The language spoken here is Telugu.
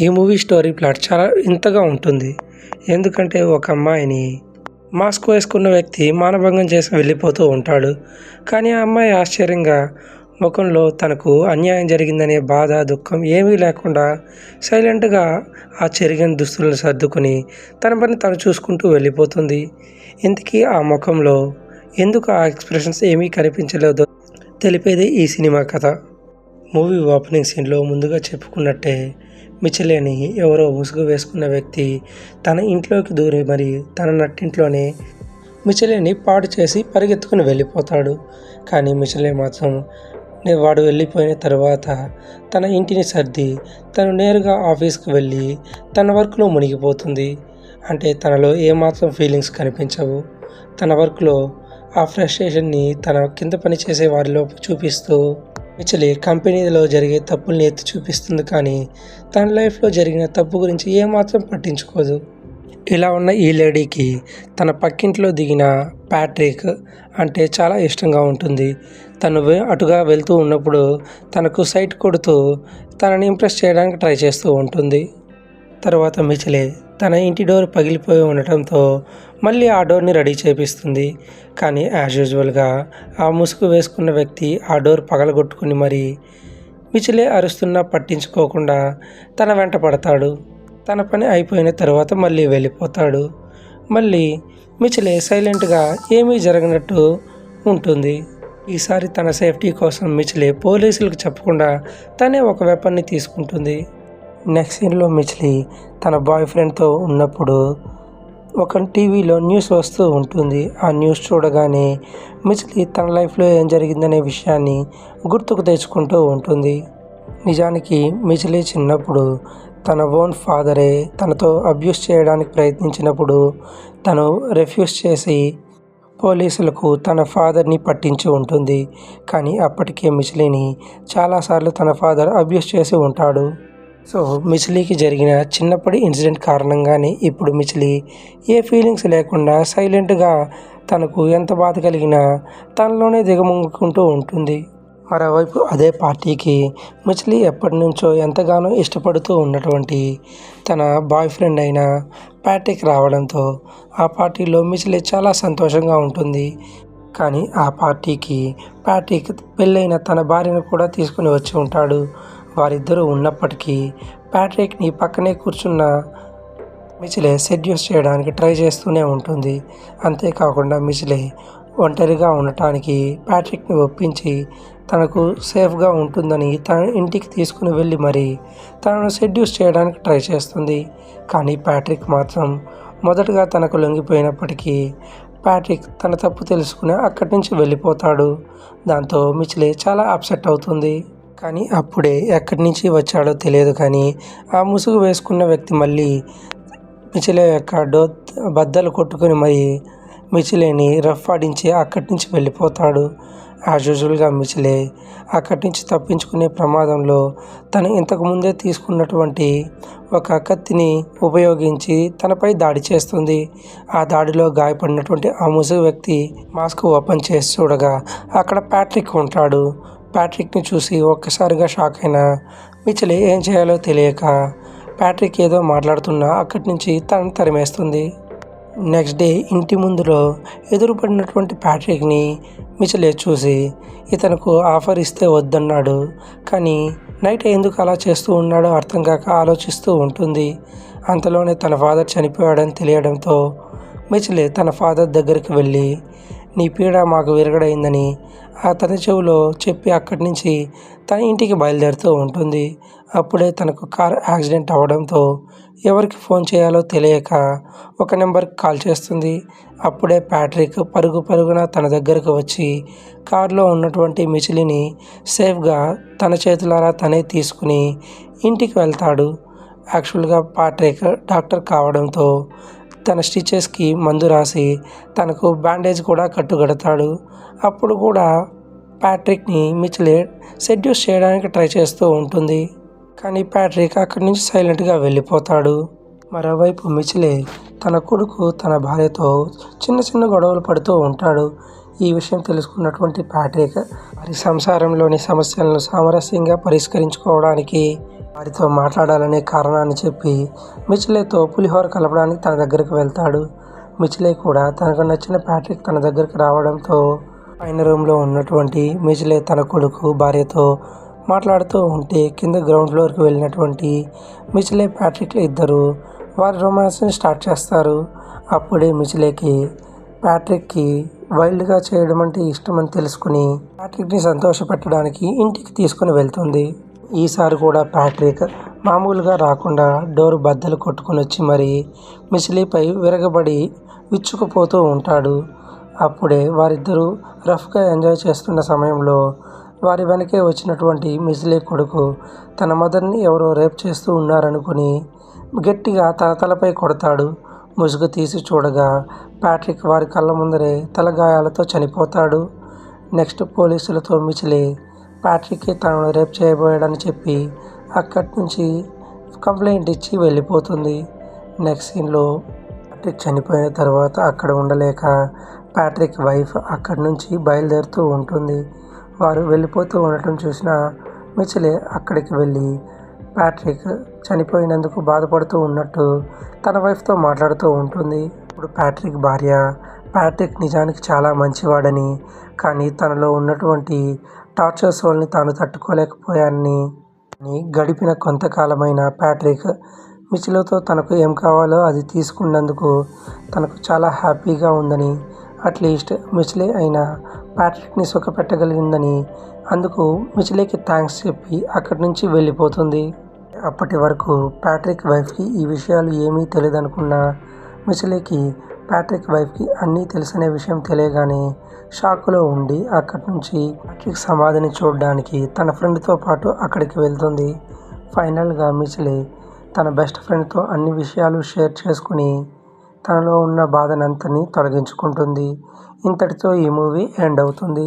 ఈ మూవీ స్టోరీ ప్లాట్ చాలా ఇంతగా ఉంటుంది. ఎందుకంటే ఒక అమ్మాయిని మాస్క్ వేసుకున్న వ్యక్తి మానభంగం చేసి వెళ్ళిపోతూ ఉంటాడు. కానీ ఆ అమ్మాయి ఆశ్చర్యంగా ముఖంలో తనకు అన్యాయం జరిగిందనే బాధ దుఃఖం ఏమీ లేకుండా సైలెంట్గా ఆ చెరిగిన దుస్తులను సర్దుకుని తన పని తను చూసుకుంటూ వెళ్ళిపోతుంది. ఇంతకీ ఆ ముఖంలో ఎందుకు ఆ ఎక్స్ప్రెషన్స్ ఏమీ కనిపించలేదో తెలిపేది ఈ సినిమా కథ. మూవీ ఓపెనింగ్ సీన్లో ముందుగా చెప్పుకున్నట్టే మిచలేని ఎవరో ముసుగు వేసుకున్న వ్యక్తి తన ఇంట్లోకి దూరి మరి తన నట్టింట్లోనే మిచలేని పాడు చేసి పరిగెత్తుకుని వెళ్ళిపోతాడు. కానీ మిచలే మాత్రం వాడు వెళ్ళిపోయిన తర్వాత తన ఇంటిని సర్ది తను నేరుగా ఆఫీస్కి వెళ్ళి తన వర్క్లో మునిగిపోతుంది. అంటే తనలో ఏమాత్రం ఫీలింగ్స్ కనిపించవు. తన వర్క్లో ఆ ఫ్రస్ట్రేషన్ని తన కింద పని చేసే వారిలో చూపిస్తూ మిచలి కంపెనీలో జరిగే తప్పుల్ని ఎత్తి చూపిస్తుంది కానీ తన లైఫ్లో జరిగిన తప్పు గురించి ఏమాత్రం పట్టించుకోదు. ఇలా ఉన్న ఈ లేడీకి తన పక్కింట్లో దిగిన ప్యాట్రిక్ అంటే చాలా ఇష్టంగా ఉంటుంది. తను అటుగా వెళ్తూ ఉన్నప్పుడు తనకు సైట్ కొడుతూ తనని ఇంప్రెస్ చేయడానికి ట్రై చేస్తూ ఉంటుంది. తర్వాత మిచిలే తన ఇంటి డోర్ పగిలిపోయి ఉండటంతో మళ్ళీ ఆ డోర్ని రెడీ చేపిస్తుంది. కానీ యాజ్ యూజువల్గా ఆ ముసుగు వేసుకున్న వ్యక్తి ఆ డోర్ పగలగొట్టుకుని మరి మిచిలే అరుస్తున్నా పట్టించుకోకుండా తన వెంట పడతాడు. తన పని అయిపోయిన తర్వాత మళ్ళీ వెళ్ళిపోతాడు. మళ్ళీ మిచిలే సైలెంట్గా ఏమీ జరగనట్టు ఉంటుంది. ఈసారి తన సేఫ్టీ కోసం మిచిలే పోలీసులకు చెప్పకుండా తనే ఒక వెపన్ని తీసుకుంటుంది. నెక్స్ట్ సీన్లో మిచిలి తన బాయ్ ఫ్రెండ్తో ఉన్నప్పుడు ఒక టీవీలో న్యూస్ వస్తూ ఉంటుంది. ఆ న్యూస్ చూడగానే మిచిలి తన లైఫ్లో ఏం జరిగిందనే విషయాన్ని గుర్తుకు తెచ్చుకుంటూ ఉంటుంది. నిజానికి మిచిలి చిన్నప్పుడు తన ఓన్ ఫాదరే తనతో అబ్యూస్ చేయడానికి ప్రయత్నించినప్పుడు తను రెఫ్యూజ్ చేసి పోలీసులకు తన ఫాదర్ని పట్టించి ఉంటుంది. కానీ అప్పటికే మిచిలిని చాలాసార్లు తన ఫాదర్ అబ్యూస్ చేసి ఉంటాడు. సో మిచిలీకి జరిగిన చిన్నప్పటి ఇన్సిడెంట్ కారణంగానే ఇప్పుడు మిచిలి ఏ ఫీలింగ్స్ లేకుండా సైలెంట్గా తనకు ఎంత బాధ కలిగినా తనలోనే దిగముంగుకుంటూ ఉంటుంది. మరోవైపు అదే పార్టీకి మిచిలి ఎప్పటి నుంచో ఎంతగానో ఇష్టపడుతూ ఉన్నటువంటి తన బాయ్ ఫ్రెండ్ అయిన ప్యాటిక్ రావడంతో ఆ పార్టీలో మిచిలి చాలా సంతోషంగా ఉంటుంది. కానీ ఆ పార్టీకి ప్యాటిక్ పెళ్ళైన తన భార్యను కూడా తీసుకుని వచ్చి ఉంటాడు. వారిద్దరూ ఉన్నప్పటికీ ప్యాట్రిక్ని పక్కనే కూర్చున్న మిచిలే సెడ్యూస్ చేయడానికి ట్రై చేస్తూనే ఉంటుంది. అంతేకాకుండా మిచిలే ఒంటరిగా ఉండటానికి ప్యాట్రిక్ని ఒప్పించి తనకు సేఫ్గా ఉంటుందని తన ఇంటికి తీసుకుని వెళ్ళి మరి తనను సెడ్యూస్ చేయడానికి ట్రై చేస్తుంది. కానీ ప్యాట్రిక్ మాత్రం మొదటగా తనకు లొంగిపోయినప్పటికీ ప్యాట్రిక్ తన తప్పు తెలుసుకుని అక్కడి నుంచి వెళ్ళిపోతాడు. దాంతో మిచిలే చాలా అప్సెట్ అవుతుంది. కానీ అప్పుడే ఎక్కడి నుంచి వచ్చాడో తెలియదు కానీ ఆ ముసుగు వేసుకున్న వ్యక్తి మళ్ళీ మిచిలే యొక్క డో బద్దలు కొట్టుకుని మరి మిచిలేని రఫ్ ఆడించి అక్కడి నుంచి వెళ్ళిపోతాడు. యాజ్ యూజువల్గా మిచిలే అక్కడి నుంచి తప్పించుకునే ప్రమాదంలో తను ఇంతకు ముందే తీసుకున్నటువంటి ఒక కత్తిని ఉపయోగించి తనపై దాడి చేస్తుంది. ఆ దాడిలో గాయపడినటువంటి ఆ ముసుగు వ్యక్తి మాస్క్ ఓపెన్ చేసి చూడగా అక్కడ ప్యాట్రిక్ ఉంటాడు. ప్యాట్రిక్ని చూసి ఒక్కసారిగా షాక్ అయిన మిచిలే ఏం చేయాలో తెలియక ప్యాట్రిక్ ఏదో మాట్లాడుతున్నా అక్కడి నుంచి తనని తరిమేస్తుంది. నెక్స్ట్ డే ఇంటి ముందులో ఎదురుపడినటువంటి ప్యాట్రిక్ని మిచలే చూసి ఇతనుకు ఆఫర్ ఇస్తే వద్దన్నాడు కానీ నైట్ ఎందుకు అలా చేస్తూ ఉన్నాడో అర్థం కాక ఆలోచిస్తూ ఉంటుంది. అంతలోనే తన ఫాదర్ చనిపోయాడని తెలియడంతో మిచలే తన ఫాదర్ దగ్గరికి వెళ్ళి నీ పీడ మాకు విరగడైందని అతని చెవిలో చెప్పి అక్కడి నుంచి తన ఇంటికి బయలుదేరుతూ ఉంటుంది. అప్పుడే తనకు కార్ యాక్సిడెంట్ అవ్వడంతో ఎవరికి ఫోన్ చేయాలో తెలియక ఒక నెంబర్కి కాల్ చేస్తుంది. అప్పుడే ప్యాట్రిక్ పరుగు పరుగున తన దగ్గరకు వచ్చి కారులో ఉన్నటువంటి మిచిలిని సేఫ్గా తన చేతులారా తనే తీసుకుని ఇంటికి వెళ్తాడు. యాక్చువల్గా ప్యాట్రిక్ డాక్టర్ కావడంతో తన స్టిచెస్కి మందు రాసి తనకు బ్యాండేజ్ కూడా కట్టుగడతాడు అప్పుడు కూడా ప్యాట్రిక్ని మిచిలే సెడ్యూస్ చేయడానికి ట్రై చేస్తూ ఉంటుంది. కానీ ప్యాట్రిక్ అక్కడి నుంచి సైలెంట్గా వెళ్ళిపోతాడు. మరోవైపు మిచిలే తన కొడుకు తన భార్యతో చిన్న చిన్న గొడవలు పడుతూ ఉంటాడు. ఈ విషయం తెలుసుకున్నటువంటి ప్యాట్రిక్ వారి సంసారంలోని సమస్యలను సామరస్యంగా పరిష్కరించుకోవడానికి వారితో మాట్లాడాలనే కారణాన్ని చెప్పి మిచిలేతో పులిహోర కలపడానికి తన దగ్గరికి వెళ్తాడు. మిచిలే కూడా తనకు నచ్చిన ప్యాట్రిక్ తన దగ్గరికి రావడంతో పైన రూమ్లో ఉన్నటువంటి మిచిలే తన కొడుకు భార్యతో మాట్లాడుతూ ఉంటే కింద గ్రౌండ్ ఫ్లోర్కి వెళ్ళినటువంటి మిచిలే ప్యాట్రిక్లు ఇద్దరు వారి రొమాన్స్ని స్టార్ట్ చేస్తారు. అప్పుడే మిచిలేకి ప్యాట్రిక్కి వైల్డ్గా చేయడం అంటే ఇష్టమని తెలుసుకుని ప్యాట్రిక్ని సంతోషపెట్టడానికి ఇంటికి తీసుకుని వెళ్తుంది. ఈసారి కూడా ప్యాట్రిక్ మామూలుగా రాకుండా డోర్ బద్దలు కొట్టుకుని వచ్చి మరి మిసిలీపై విరగబడి విచ్చుకుపోతూ ఉంటాడు. అప్పుడే వారిద్దరూ రఫ్గా ఎంజాయ్ చేస్తున్న సమయంలో వారి వెనకే వచ్చినటువంటి మిసిలీ కొడుకు తన మదర్ని ఎవరో రేప్ చేస్తూ ఉన్నారనుకుని గట్టిగా తన తలపై కొడతాడు. ముసుగు తీసి చూడగా ప్యాట్రిక్ వారి కళ్ళ ముందరే తలగాయాలతో చనిపోతాడు. నెక్స్ట్ పోలీసులతో మిచిలే ప్యాట్రిక్కి తను రేప్ చేయబోయాడని చెప్పి అక్కడి నుంచి కంప్లైంట్ ఇచ్చి వెళ్ళిపోతుంది. నెక్స్ట్ సీన్లో ప్యాట్రిక్ చనిపోయిన తర్వాత అక్కడ ఉండలేక ప్యాట్రిక్ వైఫ్ అక్కడి నుంచి బయలుదేరుతూ ఉంటుంది. వారు వెళ్ళిపోతూ ఉండటం చూసిన మిచిలే అక్కడికి వెళ్ళి ప్యాట్రిక్ చనిపోయినందుకు బాధపడుతూ ఉన్నట్టు తన వైఫ్తో మాట్లాడుతూ ఉంటుంది. ఇప్పుడు ప్యాట్రిక్ భార్య ప్యాట్రిక్ నిజానికి చాలా మంచివాడని కానీ తనలో ఉన్నటువంటి టార్చర్ సోల్ని తాను తట్టుకోలేకపోయానని గడిపిన కొంతకాలమైన ప్యాట్రిక్ మిచిలోతో తనకు ఏం కావాలో అది తీసుకున్నందుకు తనకు చాలా హ్యాపీగా ఉందని అట్లీస్ట్ మిచిలే అయిన ప్యాట్రిక్ని సుఖపెట్టగలిగిందని అందుకు మిచిలేకి థ్యాంక్స్ చెప్పి అక్కడి నుంచి వెళ్ళిపోతుంది. అప్పటి వరకు ప్యాట్రిక్ వైఫ్కి ఈ విషయాలు ఏమీ తెలియదనుకున్న మిచిలేకి ప్యాట్రిక్ వైఫ్కి అన్నీ తెలిసనే విషయం తెలియగానే షాక్లో ఉండి అక్కడి నుంచి ప్యాట్రిక్ సమాధిని చూడడానికి తన ఫ్రెండ్తో పాటు అక్కడికి వెళ్తుంది. ఫైనల్గా మిచిలే తన బెస్ట్ ఫ్రెండ్తో అన్ని విషయాలు షేర్ చేసుకుని తనలో ఉన్న బాధనంతని తొలగించుకుంటుంది. ఇంతటితో ఈ మూవీ ఎండ్ అవుతుంది.